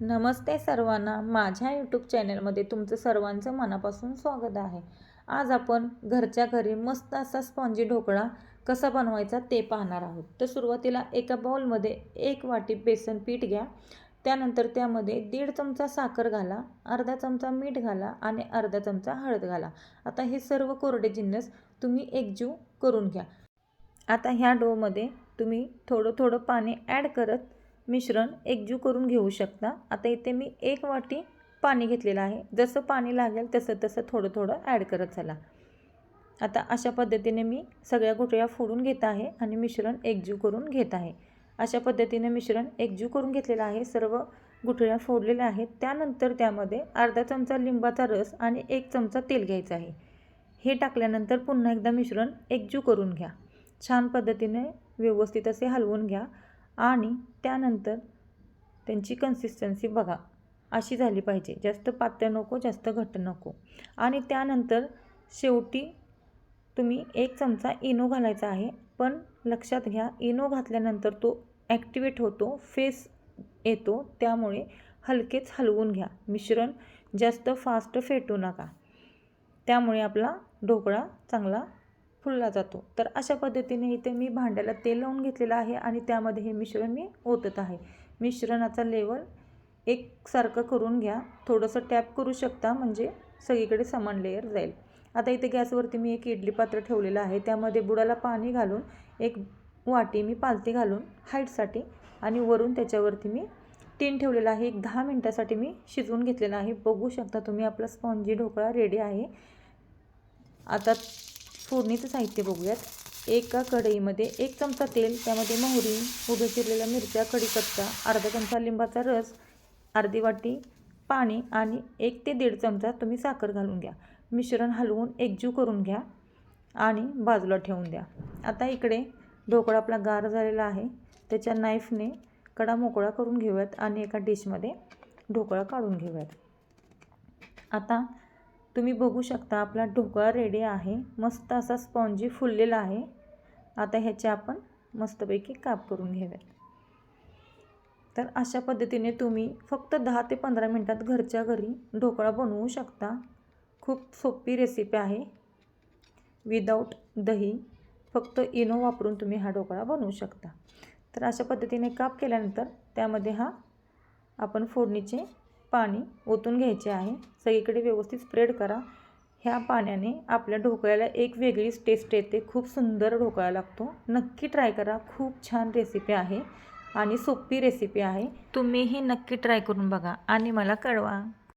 नमस्ते सर्वांना. माझ्या यूट्यूब चॅनलमध्ये तुमचं सर्वांचं मनापासून स्वागत आहे. आज आपण घरच्या घरी मस्त असा स्पॉन्जी ढोकळा कसा बनवायचा ते पाहणार आहोत. तर सुरुवातीला एका बाउलमध्ये एक वाटी बेसन पीठ घ्या. त्यानंतर त्यामध्ये दीड चमचा साखर घाला अर्धा चमचा मीठ घाला आणि अर्धा चमचा हळद घाला. आता हे सर्व कोरडे जिन्नस तुम्ही एकजीव करून घ्या. आता ह्या डोमध्ये तुम्ही थोडं थोडं पाणी ॲड करत मिश्रण एकजीव करून घेऊ शकता. आता इथे मी एक वाटी पाणी घेतलेलं आहे. जसं पाणी लागेल तसं तसं थोडं थोडं ॲड करत चला. आता अशा पद्धतीने मी सगळ्या गुठळ्या फोडून घेत आहे आणि मिश्रण एकजीव करून घेत आहे. अशा पद्धतीने मिश्रण एकजीव करून घेतलेलं आहे. सर्व गुठळ्या फोडलेल्या आहेत. त्यानंतर त्यामध्ये अर्धा चमचा लिंबाचा रस आणि एक चमचा तेल घ्यायचं आहे. हे टाकल्यानंतर पुन्हा एकदा मिश्रण एकजीव करून घ्या. छान पद्धतीने व्यवस्थित असे हलवून घ्या. आणि त्यानंतर त्यांची कन्सिस्टन्सी बघा. अशी झाली पाहिजे. जास्त पातळ नको जास्त घट्ट नको. आणि त्यानंतर शेवटी तुम्ही एक चमचा इनो घालायचा आहे. पण लक्षात घ्या इनो घातल्यानंतर तो ॲक्टिवेट होतो फेस येतो. त्यामुळे हलकेच हलवून घ्या. मिश्रण जास्त फास्ट फेटू नका. त्यामुळे आपला ढोकळा चांगला फुलला जातो. तर अशा पद्धतीने इथे मी भांड्याला तेल लावून घेतलेलं आहे आणि त्यामध्ये हे मिश्रण मी ओतत आहे. मिश्रणाचा लेवल एकसारखं करून घ्या. थोडंसं टॅप करू शकता म्हणजे सगळीकडे समान लेअर जाईल. आता इथे गॅसवरती मी एक इडली पात्र ठेवलेलं आहे. त्यामध्ये बुडाला पाणी घालून एक वाटी मी पालती घालून हाईटसाठी आणि वरून त्याच्यावरती मी टीन ठेवलेला आहे. एक दहा मिनटासाठी मी शिजवून घेतलेला आहे. बघू शकता तुम्ही आपला स्पॉन्जी ढोकळा रेडी आहे. आता फोडणीचं साहित्य बघूयात. एका कढईमध्ये एक चमचा तेल त्यामध्ये मोहरी उभे चिरलेल्या मिरच्या कढीपत्ता अर्धा चमचा लिंबाचा रस अर्धी वाटी पाणी आणि एक ते दीड चमचा तुम्ही साखर घालून घ्या. मिश्रण हलवून एकजीव करून घ्या आणि बाजूला ठेवून द्या. आता इकडे ढोकळा आपला गार झालेला आहे. त्याच्या नाईफने कडा मोकळा करून घेऊयात आणि एका डिशमध्ये ढोकळा काढून घेऊयात. आता तुम्ही बघू शकता आपला ढोकळा रेडी आहे. मस्त असा स्पॉन्जी फुललेला आहे. आता ह्याचे आपण मस्तपैकी काप करून घेऊयात. तर अशा पद्धतीने तुम्ही फक्त दहा ते पंधरा मिनटात घरच्या घरी ढोकळा बनवू शकता. खूप सोपी रेसिपी आहे. विदाऊट दही फक्त इनो वापरून तुम्ही हा ढोकळा बनवू शकता. तर अशा पद्धतीने काप केल्यानंतर त्यामध्ये हा आपण फोडणीचे पाणी ओतून घ्यायचे आहे. सगळीकडे व्यवस्थित स्प्रेड करा. ह्या पाण्याने आपल्या ढोकळ्याला एक वेगळीच टेस्ट येते. खूप सुंदर ढोकळा लागतो. नक्की ट्राय करा. खूप छान रेसिपी आहे आणि सोपी रेसिपी आहे. तुम्हीही नक्की ट्राय करून बघा आणि मला कळवा.